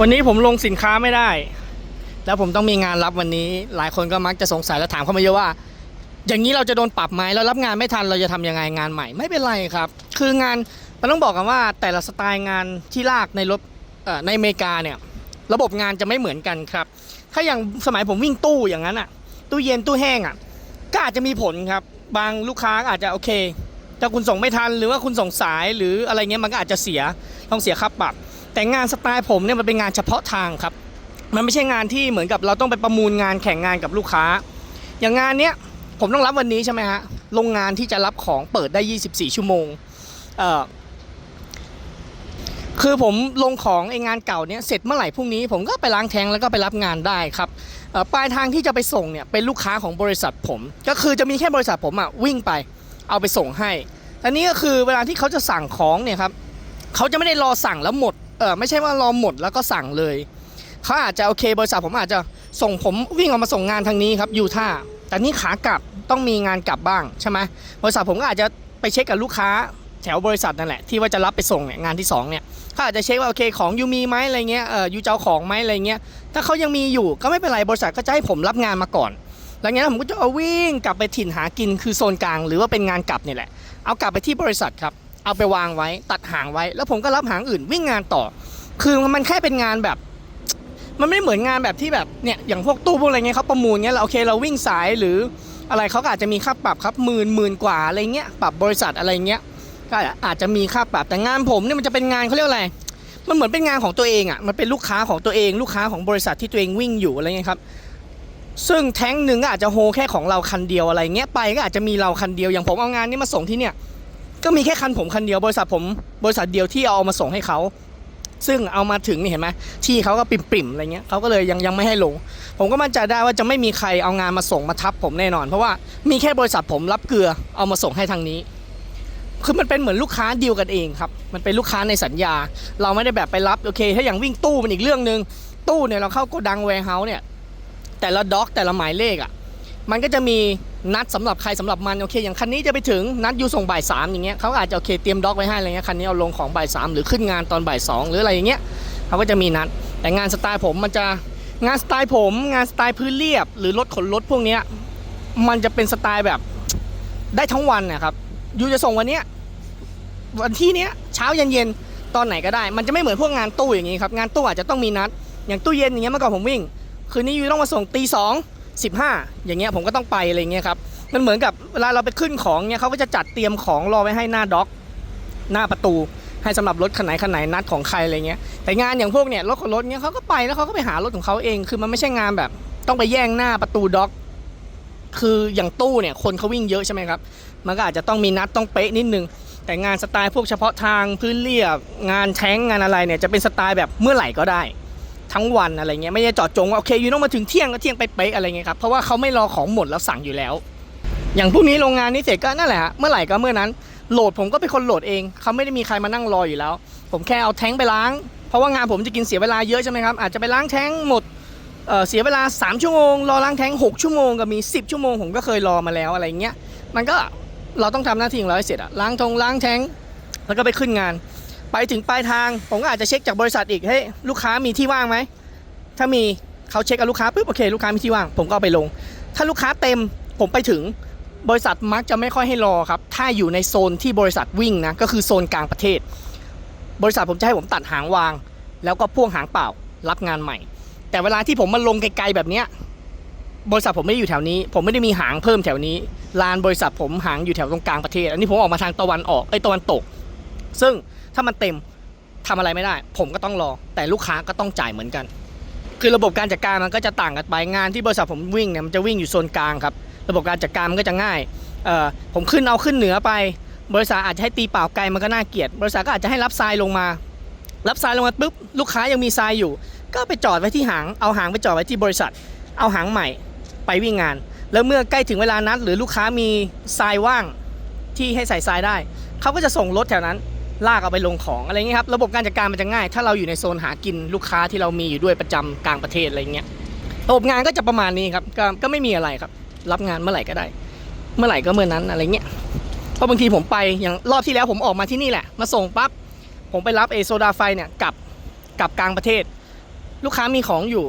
วันนี้ผมลงสินค้าไม่ได้ แล้วผมต้องมีงานรับวันนี้ หลายคนก็มักจะสงสัยและถามเข้ามาเยอะว่า อย่างนี้เราจะโดนปรับไหมแล้วรับงานไม่ทันเราจะทำยังไงงานใหม่ ไม่เป็นไรครับ คืองานมันต้องบอกกันว่าแต่ละสไตล์งานที่ลากในรถในอเมริกาเนี่ยระบบงานจะไม่เหมือนกันครับ ถ้าอย่างสมัยผมวิ่งตู้อย่างนั้นอะตู้เย็นตู้แห้งอะก็อาจจะมีผลครับ บางลูกค้าอาจจะโอเคถ้าคุณส่งไม่ทันหรือว่าคุณส่งสายหรืออะไรเงี้ยมันก็อาจจะเสียต้องเสียค่าปรับ แต่งานสไตล์ผมเนี่ยมันเป็นงานเฉพาะทางครับ มันไม่ใช่งานที่เหมือนกับเราต้องไปประมูลงานแข่งงานกับลูกค้า อย่างงานเนี้ยผมต้องรับวันนี้ใช่ไหมฮะโรงงานที่จะรับของเปิดได้ 24 ชั่วโมงเอ่อคือผมลงของไองานเก่าเนี้ยเสร็จเมื่อไหร่พรุ่งนี้ผมก็ไปล้างแทงแล้วก็ไปรับงานได้ครับปลายทางที่จะไปส่งเนี่ยเป็นลูกค้าของบริษัทผม ก็คือจะมีแค่บริษัทผมอะวิ่งไปเอาไปส่งให้อันนี้ก็คือเวลาที่เขาจะสั่งของเนี่ยครับเขาจะไม่ได้รอสั่งแล้วหมด เออไม่ใช่ว่ารอหมดแล้วก็สั่งเลยเขาอาจจะโอเคบริษัทผมอาจจะส่งผมวิ่งออกมาส่งงานทางนี้ครับยูท่าแต่นี่ขากลับต้องมีงานกลับบ้างใช่ไหมบริษัทผมก็อาจจะไปเช็คกับลูกค้าแถวบริษัทนั่นแหละที่ว่าจะรับไปส่งเนี่ยงานที่สองเนี่ยเขาอาจจะเช็คว่าโอเคของยูมีไหมอะไรเงี้ยเออยูจะเอาของไหมอะไรเงี้ยถ้าเขายังมีอยู่ก็ไม่เป็นไรบริษัทก็จะให้ผมรับงานมาก่อนหลังจากนั้นผมก็จะเอาวิ่งกลับไปถิ่นหากินคือโซนกลาง หรือว่าเป็นงานกลับเนี่ยแหละเอากลับไปที่บริษัทครับ เอาไปวางไว้ ตัดหางไว้ แล้วผมก็รับหางอื่นวิ่งงานต่อ คือมันแค่เป็นงานแบบ มันไม่เหมือนงานแบบที่แบบเนี่ยอย่างพวกตู้พวกอะไรเงี้ยเขาประมูลเงี้ยเราโอเคเราวิ่งสายหรืออะไรเขาก็อาจจะมีค่าปรับครับหมื่นหมื่นกว่าอะไรเงี้ยปรับบริษัทอะไรเงี้ยก็อาจจะมีค่าปรับแต่งานผมเนี่ยมันจะเป็นงานเขาเรียกอะไรมันเหมือนเป็นงานของตัวเองอะมันเป็นลูกค้าของตัวเอง ลูกค้าของบริษัทที่ตัวเองวิ่งอยู่อะไรเงี้ยครับซึ่งแท้งหนึ่งก็อาจจะโฮแค่ของเราคันเดียวอะไรเงี้ยไปก็อาจจะมีเราคันเดียวอย่างผมเอางานนี้มาส่งที่เนี่ย ก็มีแค่คันผมคันเดียวบริษัทผมบริษัทเดียวที่เอามาส่งให้เขาซึ่งเอามาถึงนี่เห็นไหมที่เขาก็ปิ่มๆอะไรเงี้ยเขาก็เลยยังยังไม่ให้ลง ผมก็มั่นใจได้ว่าจะไม่มีใครเอางานมาส่งมาทับผมแน่นอน เพราะว่ามีแค่บริษัทผมรับเกลือเอามาส่งให้ทางนี้ คือมันเป็นเหมือนลูกค้าดีลกันเองครับ มันเป็นลูกค้าในสัญญา เราไม่ได้แบบไปรับโอเค ถ้าอย่างวิ่งตู้เป็นอีกเรื่องหนึ่งตู้เนี่ยเราเข้าโกดังแวร์เฮาส์เนี่ยแต่ละด็อกแต่ละหมายเลขอะ มันก็จะมีนัดสำหรับใครสำหรับมันโอเค อย่างคันนี้จะไปถึงนัดอยู่ส่งบ่ายสามอย่างเงี้ยเขาอาจจะโอเคเตรียมด็อกไว้ให้อะไรเงี้ยคันนี้เอาลงของบ่ายสามหรือขึ้นงานตอนบ่ายสองหรืออะไรอย่างเงี้ยเขาก็จะมีนัด แต่งานสไตล์ผมมันจะงานสไตล์ผม งานสไตล์พื้นเรียบ หรือรถขนรถพวกเนี้ยมันจะเป็นสไตล์แบบได้ทั้งวันนะครับยูจะส่งวันเนี้ยวันที่เนี้ยเช้าเย็นเย็นตอนไหนก็ได้ มันจะไม่เหมือนพวกงานตู้อย่างงี้ครับงานตู้อาจจะต้องมีนัด อย่างตู้เย็นอย่างเงี้ยเมื่อก่อนผมวิ่ง คืนนี้ยูต้องมาส่งตีสอง สิบห้าอย่างเงี้ยผมก็ต้องไปอะไรเงี้ยครับมันเหมือนกับเวลาเราไปขึ้นของเนี่ยเขาก็จะจัดเตรียมของรอไว้ให้หน้าด็อกหน้าประตู ให้สำหรับรถคันไหนคันไหนนัดของใครอะไรเงี้ยแต่งานอย่างพวกเนี่ยรถของรถเนี่ยเขาก็ไปแล้วเขาก็ไปหารถของเขาเอง คือมันไม่ใช่งานแบบ ต้องไปแย่งหน้าประตูด็อก คืออย่างตู้เนี่ยคนเขาวิ่งเยอะใช่ไหมครับมันก็อาจจะต้องมีนัดต้องเป๊ะนิดนึงแต่งานสไตล์พวกเฉพาะทางพื้นเรียบงานแท้งงานอะไรเนี่ยจะเป็นสไตล์แบบเมื่อไหร่ก็ได้ ทั้งวันอะไรเงี้ยไม่ได้เจอดจงว่าโอเคยูต้องมาถึงเที่ยงก็เที่ยงไปเป๊ะอะไรเงี้ยครับเพราะว่าเขาไม่รอของหมดแล้วสั่งอยู่แล้ว อย่างพวกนี้โรงงานนี้เสร็จก็นั่นแหละฮะเมื่อไหร่ก็เมื่อนั้นโหลดผมก็เป็นคนโหลดเองเขาไม่ได้มีใครมานั่งรออยู่แล้ว ผมแค่เอาแท้งไปล้าง เพราะว่างานผมจะกินเสียเวลาเยอะใช่ไหมครับอาจจะไปล้างแท้งหมดเเสียเวลา 3 ชั่วโมงรอล้างแท้ง6ชั่วโมงก็มี 10 ชั่วโมงผมก็เคยรอมาแล้วอะไรเงี้ยมันก็เราต้องทำหน้าที่ของเราให้เสร็จอะล้างทงล้างแท้งแล้วก็ไปขึ้นงาน ไปถึงปลายทาง ผมก็อาจจะเช็คจากบริษัทอีกเฮ้ยลูกค้ามีที่ว่างไหม ถ้ามีเขาเช็คกับลูกค้าปุ๊บโอเค ลูกค้ามีที่ว่าง ผมก็ไปลง ถ้าลูกค้าเต็มผมไปถึงบริษัทมักจะไม่ค่อยให้รอครับ ถ้าอยู่ในโซนที่บริษัทวิ่งนะ ก็คือโซนกลางประเทศ บริษัทผมจะให้ผมตัดหางวาง แล้วก็พ่วงหางเปล่ารับงานใหม่ แต่เวลาที่ผมมาลงไกลๆแบบเนี้ยบริษัทผมไม่ได้อยู่แถวนี้ ผมไม่ได้มีหางเพิ่มแถวนี้ลานบริษัทผมหางอยู่แถวตรงกลางประเทศ อันนี้ผมออกมาทางตะวันออกไอ้ตะวันตก ซึ่งถ้ามันเต็มทำอะไรไม่ได้ ผมก็ต้องรอ แต่ลูกค้าก็ต้องจ่ายเหมือนกัน คือระบบการจัดการมันก็จะต่างกันไปงานที่บริษัทผมวิ่งเนี่ยมันจะวิ่งอยู่โซนกลางครับ ระบบการจัดการมันก็จะง่ายเอ่อผมขึ้นเอาขึ้นเหนือไป บริษัทอาจจะให้ตีเปล่าไกลมันก็น่าเกลียดบริษัทก็อาจจะให้รับทรายลงมา รับทรายลงมาปุ๊บลูกค้ายังมีทรายอยู่ ก็ไปจอดไว้ที่หางเอาหางไปจอดไว้ที่บริษัท เอาหางใหม่ไปวิ่งงาน แล้วเมื่อใกล้ถึงเวลานัดหรือลูกค้ามีทรายว่างที่ให้ใส่ทรายได้เขาก็จะส่งรถแถวนั้น ลากเอาไปลงของอะไรเงี้ยครับระบบการจัดการมันจะง่าย ถ้าเราอยู่ในโซนหากินลูกค้าที่เรามีอยู่ด้วยประจำกลางประเทศอะไรเงี้ยระบบงานก็จะประมาณนี้ครับก็ก็ไม่มีอะไรครับ รับงานเมื่อไหร่ก็ได้ เมื่อไหร่ก็เมื่อนั้นอะไรเงี้ยเพราะบางทีผมไปอย่างรอบที่แล้วผมออกมาที่นี่แหละ มาส่งปั๊บผมไปรับเอโซดาไฟเนี่ยกลับกลับกลางประเทศ ลูกค้ามีของอยู่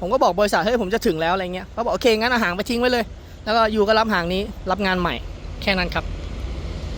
ผมก็บอกบริษัทเฮ้ยผมจะถึงแล้วอะไรเงี้ยเขาบอกโอเคงั้นอาหางไปทิ้งไว้เลย แล้วก็อยู่ก็รับหางนี้รับงานใหม่แค่นั้นครับ